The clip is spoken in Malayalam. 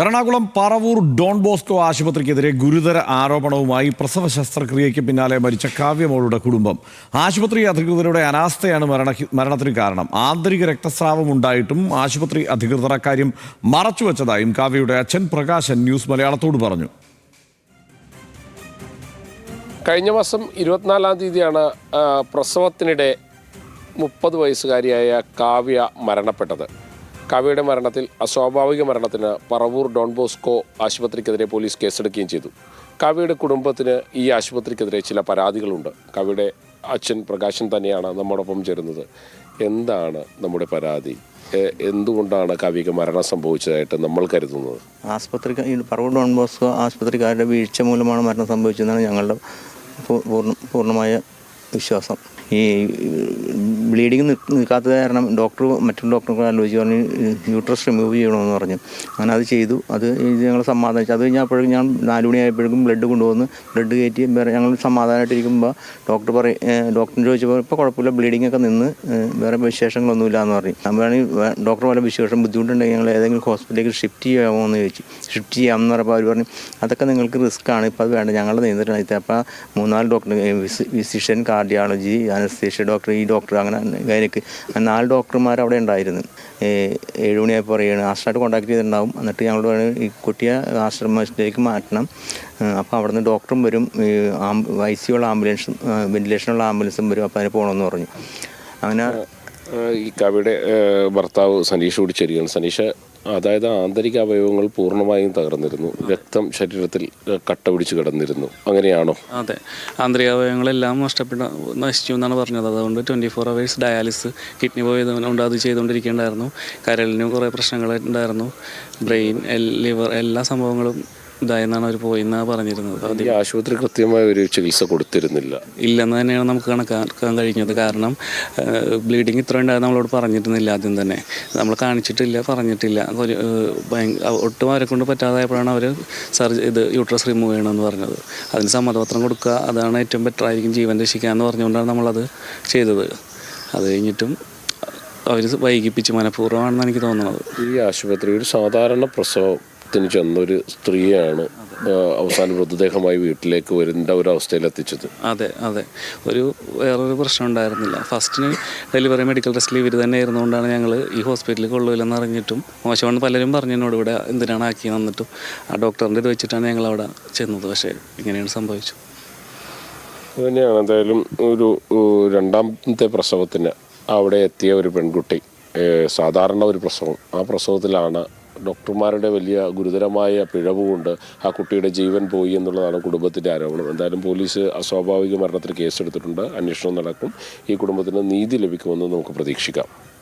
എറണാകുളം പറവൂർ ഡോൺ ബോസ്കോ ആശുപത്രിക്കെതിരെ ഗുരുതര ആരോപണവുമായി പ്രസവ ശസ്ത്രക്രിയയ്ക്ക് പിന്നാലെ മരിച്ച കാവ്യമോളുടെ കുടുംബം. ആശുപത്രി അധികൃതരുടെ അനാസ്ഥയാണ് മരണ മരണത്തിന് കാരണം. ആന്തരിക രക്തസ്രാവം ഉണ്ടായിട്ടും ആശുപത്രി അധികൃതർ അക്കാര്യം മറച്ചുവെച്ചതായും കാവ്യയുടെ അച്ഛൻ പ്രകാശൻ ന്യൂസ് മലയാളത്തോട് പറഞ്ഞു. കഴിഞ്ഞ മാസം ഇരുപത്തിനാലാം തീയതിയാണ് പ്രസവത്തിനിടെ മുപ്പത് വയസ്സുകാരിയായ കാവ്യ മരണപ്പെട്ടത്. കാവ്യയുടെ മരണത്തിൽ അസ്വാഭാവിക മരണത്തിന് പറവൂർ ഡോൺ ബോസ്കോ ആശുപത്രിക്കെതിരെ പോലീസ് കേസെടുക്കുകയും ചെയ്തു. കവിയുടെ കുടുംബത്തിന് ഈ ആശുപത്രിക്കെതിരെ ചില പരാതികളുണ്ട്. കവിയുടെ അച്ഛൻ പ്രകാശൻ തന്നെയാണ് നമ്മോടൊപ്പം ചേരുന്നത്. എന്താണ് നമ്മുടെ പരാതി? എന്തുകൊണ്ടാണ് കവിക മരണം സംഭവിച്ചതായിട്ട് നമ്മൾ കരുതുന്നത്? ആസ്പത്രി പറവൂർ ഡോൺ ബോസ്കോ ആശുപത്രിക്കാരുടെ വീഴ്ച മൂലമാണ് മരണം സംഭവിച്ചതെന്നാണ് ഞങ്ങളുടെ പൂർണ പൂർണമായ വിശ്വാസം. ഈ ബ്ലീഡിങ് നിൽക്കാത്തത് കാരണം ഡോക്ടർ മറ്റൊരു ഡോക്ടർക്ക് ആലോചിച്ച് പറഞ്ഞ് യൂട്രസ് റിമൂവ് ചെയ്യണമെന്ന് പറഞ്ഞു. അങ്ങനെ അത് ചെയ്തു. അത് ഞങ്ങൾ സമാധാനിച്ചു. അത് കഴിഞ്ഞപ്പോഴും ഞാൻ നാല് മണിയായപ്പോഴേക്കും ബ്ലഡ് കൊണ്ടുവന്ന് ബ്ലഡ് കയറ്റി വേറെ ഞങ്ങൾ സമാധാനമായിട്ടിരിക്കുമ്പോൾ ഡോക്ടർ പറയും ഡോക്ടറിന് ചോദിച്ചപ്പോൾ ഇപ്പോൾ കുഴപ്പമില്ല ബ്ലീഡിംഗ് ഒക്കെ നിന്ന് വേറെ വിശേഷങ്ങളൊന്നുമില്ല എന്ന് പറഞ്ഞു നമ്മളാണെങ്കിൽ ഡോക്ടർ പോലെ വിശേഷം ബുദ്ധിമുട്ടുണ്ടെങ്കിൽ ഞങ്ങൾ ഏതെങ്കിലും ഹോസ്പിറ്റലിലേക്ക് ഷിഫ്റ്റ് ചെയ്യാമോ എന്ന് ചോദിച്ചു. ഷിഫ്റ്റ് ചെയ്യാമെന്ന് പറഞ്ഞപ്പോൾ അവർ പറഞ്ഞു അതൊക്കെ നിങ്ങൾക്ക് റിസ്ക് ആണ് ഇപ്പോൾ അത് വേണ്ട ഞങ്ങളുടെ നിയന്ത്രണം അപ്പോൾ മൂന്നാൽ doctor physician cardiology anaesthesia doctor ഈ ഡോക്ടർ അങ്ങനെ ഗൈനക്ക് നാല് ഡോക്ടർമാർ അവിടെ ഉണ്ടായിരുന്നു. ഏഹ് ഏഴ് മണിയായപ്പോൾ പറയുകയാണ് ആശ്രമായിട്ട് കോൺടാക്ട് ചെയ്തിട്ടുണ്ടാവും. എന്നിട്ട് ഞങ്ങളോട് പറയുന്നത് ഈ കുട്ടിയെ ആശ്രമത്തിലേക്ക് മാറ്റണം. അപ്പോൾ അവിടെ നിന്ന് ഡോക്ടറും വരും. ഐ സി ഉള്ള ആംബുലൻസും വെന്റിലേഷനുള്ള ആംബുലൻസും വരും. അപ്പോൾ അതിന് പോകണമെന്ന് പറഞ്ഞു. അങ്ങനെ ഈ കവിയുടെ ഭർത്താവ് സനീഷ് കൂടി ചേരുകയാണ്. സനീഷ് അതായത് ആന്തരിക അവയവങ്ങൾ പൂർണമായും തകർന്നിരുന്നു. രക്തം ശരീരത്തിൽ കട്ട പിടിച്ച് കിടന്നിരുന്നു. അങ്ങനെയാണോ? അതെ. ആന്തരിക അവയവങ്ങളെല്ലാം നഷ്ടപ്പെട്ട നശിച്ചു എന്നാണ് പറഞ്ഞത്. അതുകൊണ്ട് twenty four hours dialysis kidney പോയതുകൊണ്ട് അത് ചെയ്തുകൊണ്ടിരിക്കേണ്ടായിരുന്നു. കരളിന് കുറേ പ്രശ്നങ്ങൾ ഉണ്ടായിരുന്നു. ബ്രെയിൻ ലിവർ എല്ലാ സംഭവങ്ങളും ഇതായെന്നാണ് അവർ പോയിന്നാണ് പറഞ്ഞിരുന്നത്. അത് ഈ ആശുപത്രി കൃത്യമായ ഒരു ചികിത്സ കൊടുത്തിരുന്നില്ല. ഇല്ലെന്ന് തന്നെയാണ് നമുക്ക് കണക്കാക്കാൻ കഴിഞ്ഞത്. കാരണം ബ്ലീഡിങ് ഇത്ര ഉണ്ടായത് നമ്മളോട് പറഞ്ഞിരുന്നില്ല ആദ്യം തന്നെ. നമ്മൾ കാണിച്ചിട്ടില്ല പറഞ്ഞിട്ടില്ല. ഒരു ഒട്ടും അവരെ കൊണ്ട് പറ്റാതായപ്പോഴാണ് അവർ സർജ ഇത് യൂട്രസ് റിമൂവ് ചെയ്യണമെന്ന് പറഞ്ഞത്. അതിന് സമ്മതപത്രം കൊടുക്കുക അതാണ് ഏറ്റവും ബെറ്റർ ആയിരിക്കും ജീവൻ രക്ഷിക്കുക എന്ന് പറഞ്ഞുകൊണ്ടാണ് നമ്മളത് ചെയ്തത്. അത് കഴിഞ്ഞിട്ടും അവർ വൈകിപ്പിച്ച് മനഃപൂർവമാണെന്ന് എനിക്ക് തോന്നുന്നത്. ഈ ആശുപത്രി ഒരു സാധാരണ പ്രസവത്തിന് ചെന്നൊരു സ്ത്രീയാണ് അവസാന മൃതദേഹമായി വീട്ടിലേക്ക് വരുന്ന ഒരു അവസ്ഥയിൽ എത്തിച്ചത് അതെ അതെ. ഒരു വേറൊരു പ്രശ്നം ഉണ്ടായിരുന്നില്ല. ഫസ്റ്റിന് ഡെലിവറി മെഡിക്കൽ ടെസ്റ്റിൽ ഇവർ തന്നെ ആയിരുന്നുകൊണ്ടാണ് ഞങ്ങൾ ഈ ഹോസ്പിറ്റലിൽ കൊള്ളൂല്ലെന്ന് അറിഞ്ഞിട്ടും മോശമാണെന്ന് പലരും പറഞ്ഞു എന്നോട് ഇവിടെ എന്തിനാണ് ആക്കി വന്നിട്ടും ആ ഡോക്ടറിന്റെ ഇത് വെച്ചിട്ടാണ് ഞങ്ങൾ അവിടെ ചെന്നത്. പക്ഷേ ഇങ്ങനെയാണ് സംഭവിച്ചു അതുതന്നെയാണ് എന്തായാലും ഒരു രണ്ടാമത്തെ പ്രസവത്തിന് അവിടെ എത്തിയ ഒരു പെൺകുട്ടി സാധാരണ ഒരു പ്രസവം. ആ പ്രസവത്തിലാണ് ഡോക്ടർമാരുടെ വലിയ ഗുരുതരമായ പിഴവുകൊണ്ട് ആ കുട്ടിയുടെ ജീവൻ പോയി എന്നുള്ളതാണ് കുടുംബത്തിന്റെ ആരോപണം. എന്തായാലും പോലീസ് അസ്വാഭാവിക മരണത്തിന് കേസെടുത്തിട്ടുണ്ട്. അന്വേഷണം നടക്കും. ഈ കുടുംബത്തിന് നീതി ലഭിക്കുമെന്ന് നമുക്ക് പ്രതീക്ഷിക്കാം.